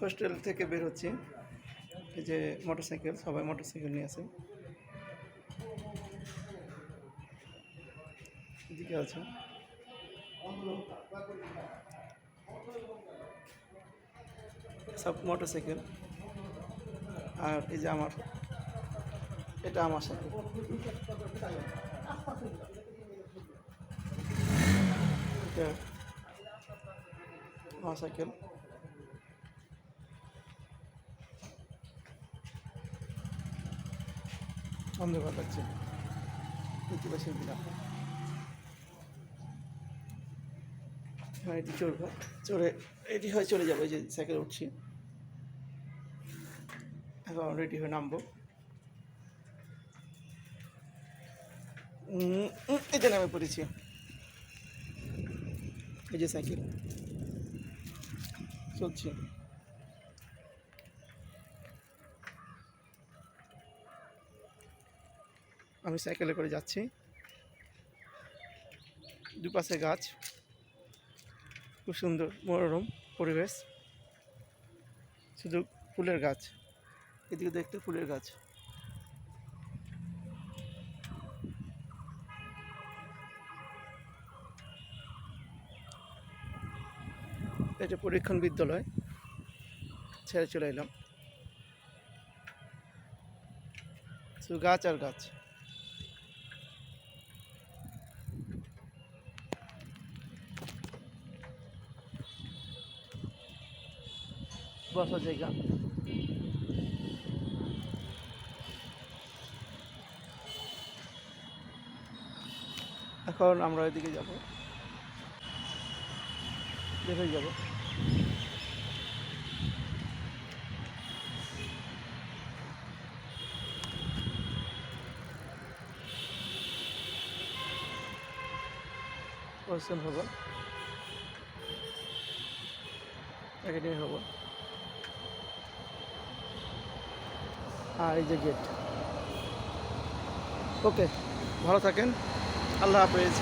Hostel থেকে বের হচ্ছি। এই যে মোটরসাইকেল, সবাই মোটরসাইকেল নিয়ে আছে। এদিকে আছে। সব মোটরসাইকেল। আর এই যে আমার, এটা আমার এটা আমার সাইকেল দেখতে পাচ্ছি দিলাম হ্যাঁ এটি চড়বো। চড়ে রেডি হয়ে চলে যাব যে সাইকেলে উঠছি। এখন রেডি হয়ে নামবো। যে নামে পড়েছি। এই যে সাইকেল চলছি। আমি সাইকেলে করে যাচ্ছি। দুপাশে গাছ। খুব সুন্দর মনোরম পরিবেশ। শুধু ফুলের গাছ। এদিকে দেখতে ফুলের গাছ। এটা পরীক্ষণ বিদ্যালয়। ছেড়ে চলে এলাম। শুধু গাছ আর গাছ। বসার জায়গা। এখন আমরা এদিকে যাব। হয়ে যাব। পরিশ্রম হব। হব। আর এই যে গেট ওকে ভালো থাকেন। আল্লাহ হাফেজ।